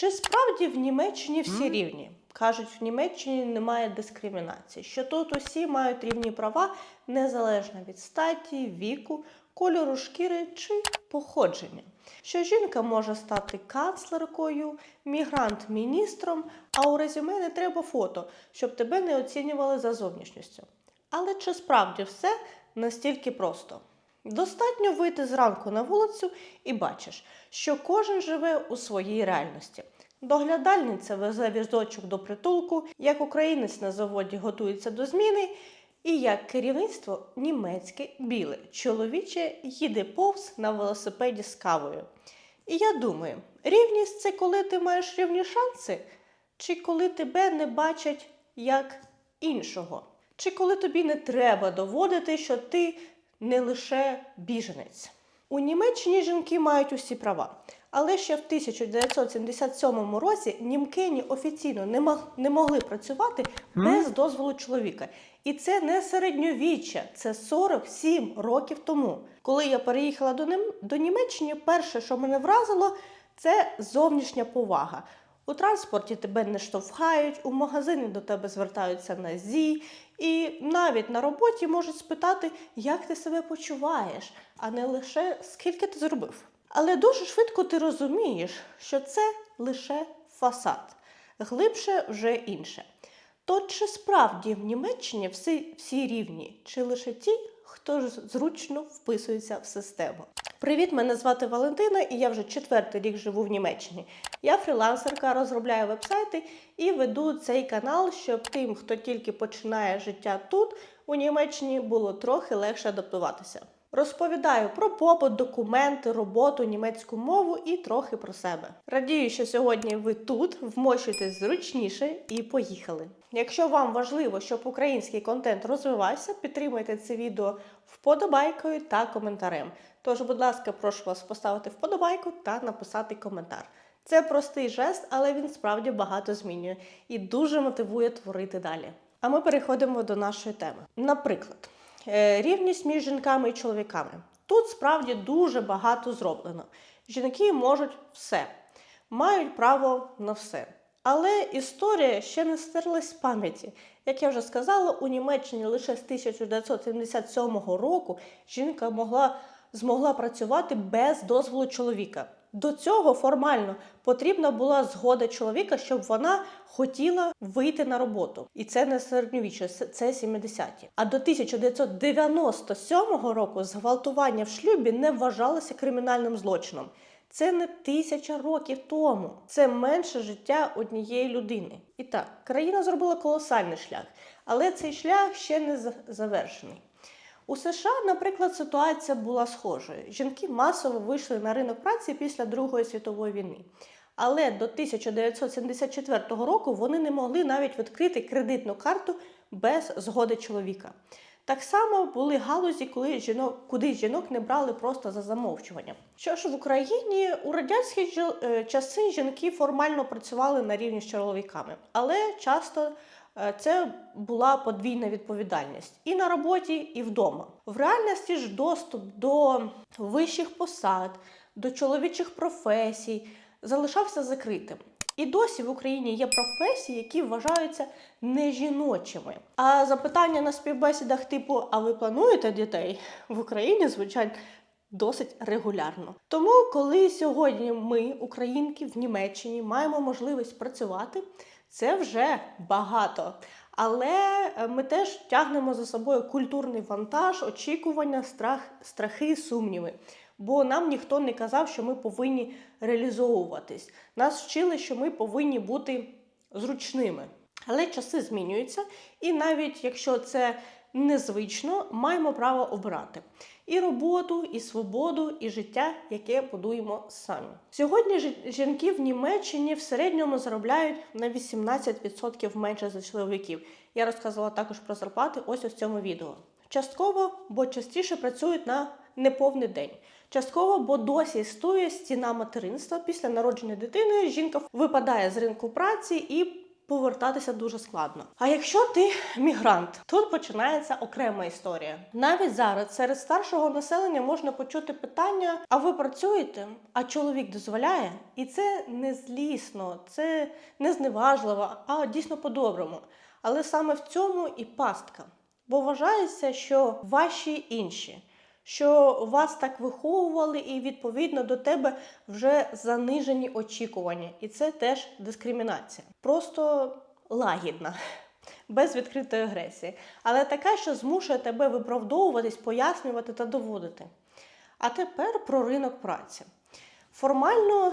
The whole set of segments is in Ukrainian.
Чи справді в Німеччині всі рівні? Кажуть, в Німеччині немає дискримінації, що тут усі мають рівні права незалежно від статі, віку, кольору шкіри чи походження. Що жінка може стати канцлеркою, мігрант міністром, а у резюме не треба фото, щоб тебе не оцінювали за зовнішністю. Але чи справді все настільки просто? Достатньо вийти зранку на вулицю і бачиш, що кожен живе у своїй реальності. Доглядальниця везе візочок до притулку, як українець на заводі готується до зміни, і як керівництво німецьке біле, чоловіче їде повз на велосипеді з кавою. І я думаю, рівність це коли ти маєш рівні шанси, чи коли тебе не бачать як іншого, чи коли тобі не треба доводити, що ти не лише біженець. У Німеччині жінки мають усі права. Але ще в 1977 році німкені офіційно не, мог- не могли працювати без дозволу чоловіка. І це не середньовіччя, це 47 років тому. Коли я переїхала до, Нім... до Німеччини, перше, що мене вразило, це зовнішня повага. У транспорті тебе не штовхають, у магазині до тебе звертаються на зі, і навіть на роботі можуть спитати, як ти себе почуваєш, а не лише скільки ти зробив. Але дуже швидко ти розумієш, що це лише фасад, глибше вже інше. То чи справді в Німеччині всі, всі рівні, чи лише ті, хто зручно вписується в систему? Привіт, мене звати Валентина, і я вже четвертий рік живу в Німеччині. Я фрілансерка, розробляю вебсайти і веду цей канал, щоб тим, хто тільки починає життя тут, у Німеччині, було трохи легше адаптуватися. Розповідаю про побут, документи, роботу, німецьку мову і трохи про себе. Радію, що сьогодні ви тут, вмощуйтесь зручніше і поїхали. Якщо вам важливо, щоб український контент розвивався, підтримуйте це відео вподобайкою та коментарем. Тож, будь ласка, прошу вас поставити вподобайку та написати коментар. Це простий жест, але він справді багато змінює і дуже мотивує творити далі. А ми переходимо до нашої теми. Наприклад, рівність між жінками і чоловіками. Тут справді дуже багато зроблено. Жінки можуть все, мають право на все. Але історія ще не стерлась з пам'яті. Як я вже сказала, у Німеччині лише з 1977 року жінка могла, змогла працювати без дозволу чоловіка. До цього формально потрібна була згода чоловіка, щоб вона хотіла вийти на роботу. І це не середньовіччя, це- це 70-ті. А до 1997 року зґвалтування в шлюбі не вважалося кримінальним злочином. Це не тисяча років тому. Це менше життя однієї людини. І так, країна зробила колосальний шлях, але цей шлях ще не завершений. У США, наприклад, ситуація була схожою. Жінки масово вийшли на ринок праці після Другої світової війни. Але до 1974 року вони не могли навіть відкрити кредитну карту без згоди чоловіка. Так само були галузі, коли жінок, куди жінок не брали просто за замовчуванням. Що ж в Україні у радянські е, часи жінки формально працювали на рівні з чоловіками, але часто це була подвійна відповідальність і на роботі, і вдома. В реальності ж доступ до вищих посад, до чоловічих професій залишався закритим. І досі в Україні є професії, які вважаються нежіночими. А запитання на співбесідах, типу, а ви плануєте дітей в Україні звучать досить регулярно. Тому, коли сьогодні ми, українки, в Німеччині, маємо можливість працювати, це вже багато. Але е, ми теж тягнемо за собою культурний вантаж, очікування, страх, страхи, сумніви. Бо нам ніхто не казав, що ми повинні реалізовуватись. Нас вчили, що ми повинні бути зручними. Але часи змінюються, і навіть якщо це незвично, маємо право обирати і роботу, і свободу, і життя, яке будуємо самі. Сьогодні жі- жінки в Німеччині в середньому заробляють на 18% менше за чоловіків. Я розказувала також про зарплати ось у цьому відео. Частково, бо частіше працюють на неповний день. Частково, бо досі існує стіна материнства. Після народження дитини жінка випадає з ринку праці і повертатися дуже складно. А якщо ти мігрант, тут починається окрема історія. Навіть зараз серед старшого населення можна почути питання: а ви працюєте? А чоловік дозволяє? І це не злісно, це не зневажливо, а дійсно по-доброму. Але саме в цьому і пастка. Бо вважається, що ваші інші, що вас так виховували, і відповідно до тебе вже занижені очікування. І це теж дискримінація. Просто лагідна, без відкритої агресії. Але така, що змушує тебе виправдовуватись, пояснювати та доводити. А тепер про ринок праці. Формально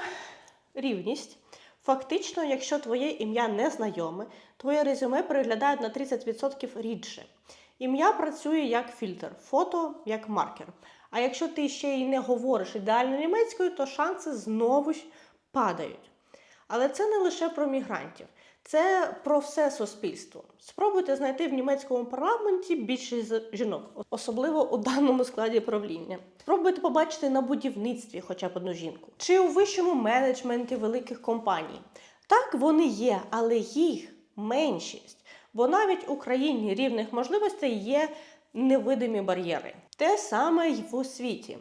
рівність. Фактично, якщо твоє ім'я не знайоме, твоє резюме переглядають на 30% рідше. Ім'я працює як фільтр, фото як маркер. А якщо ти ще й не говориш ідеально німецькою, то шанси знову ж падають. Але це не лише про мігрантів, це про все суспільство. Спробуйте знайти в німецькому парламенті більшість жінок, особливо у даному складі правління. Спробуйте побачити на будівництві хоча б одну жінку, чи у вищому менеджменті великих компаній. Так вони є, але їх меншість. Бо навіть у країні рівних можливостей є невидимі бар'єри. Те саме й в освіті.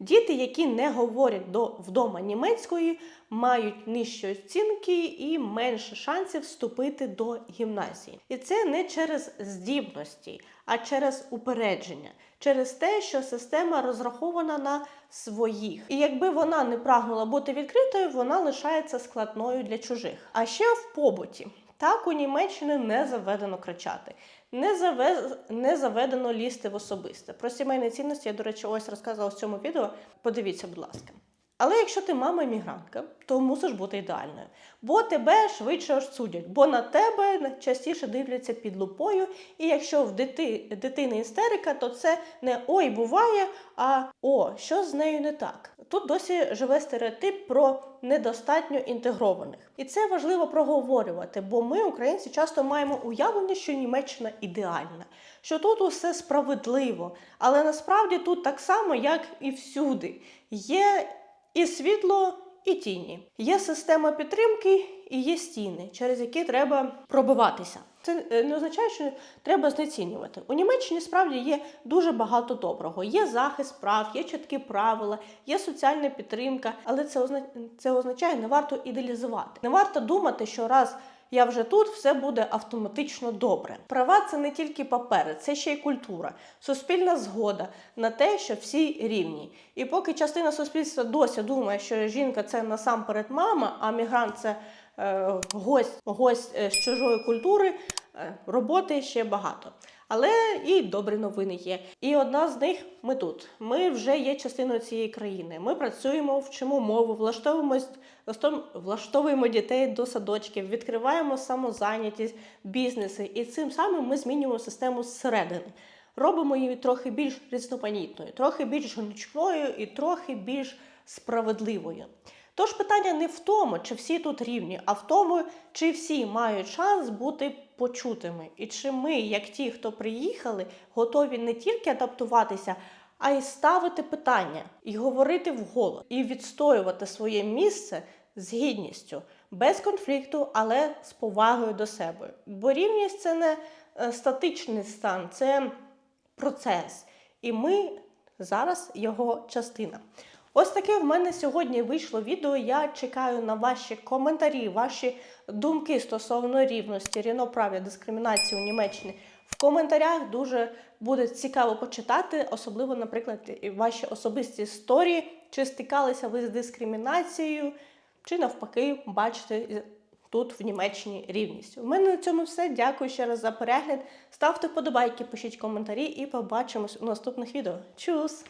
Діти, які не говорять до вдома німецької, мають нижчі оцінки і менше шансів вступити до гімназії. І це не через здібності, а через упередження, через те, що система розрахована на своїх. І якби вона не прагнула бути відкритою, вона лишається складною для чужих. А ще в побуті. Так у Німеччині не заведено кричати, не завез... не заведено лізти в особисте. Про сімейні цінності я, до речі, ось розказала в цьому відео. Подивіться, будь ласка. Але якщо ти мама іммігрантка, то мусиш бути ідеальною, бо тебе швидше судять, бо на тебе частіше дивляться під лупою. І якщо в дити... дитини істерика, то це не ой буває, а о, що з нею не так. Тут досі живе стереотип про недостатньо інтегрованих. І це важливо проговорювати, бо ми, українці, часто маємо уявлення, що Німеччина ідеальна, що тут усе справедливо. Але насправді тут так само, як і всюди, є і світло, і тіні. Є система підтримки і є стіни, через які треба пробиватися. Це не означає, що треба знецінювати. У Німеччині справді є дуже багато доброго. Є захист прав, є чіткі правила, є соціальна підтримка, але це означає, це означає, не варто ідеалізувати. Не варто думати, що раз я вже тут, все буде автоматично добре. Права це не тільки папери, це ще й культура, суспільна згода на те, що всі рівні. І поки частина суспільства досі думає, що жінка це насамперед мама, а мігрант це е, гость, гость е, з чужої культури, роботи ще багато. Але і добрі новини є. І одна з них ми тут. Ми вже є частиною цієї країни. Ми працюємо, вчимо мову, влаштовуємось, влаштовуємо дітей до садочків, відкриваємо самозайнятість, бізнеси. І цим самим ми змінюємо систему зсередини. Робимо її трохи більш різноманітною, трохи більш гнучкою і трохи більш справедливою. Тож питання не в тому, чи всі тут рівні, а в тому, чи всі мають шанс бути почутими. І чи ми, як ті, хто приїхали, готові не тільки адаптуватися, а й ставити питання, і говорити вголос, і відстоювати своє місце з гідністю, без конфлікту, але з повагою до себе. Бо рівність це не е, статичний стан, це процес. І ми зараз його частина. Ось таке в мене сьогодні вийшло відео. Я чекаю на ваші коментарі, ваші думки стосовно рівності, рівноправ'я, дискримінації у Німеччині. В коментарях дуже буде цікаво почитати, особливо, наприклад, ваші особисті історії, чи стикалися ви з дискримінацією, чи навпаки, бачите тут в Німеччині рівність. У мене на цьому все. Дякую ще раз за перегляд. Ставте вподобайки, пишіть коментарі і побачимось у наступних відео. Чус!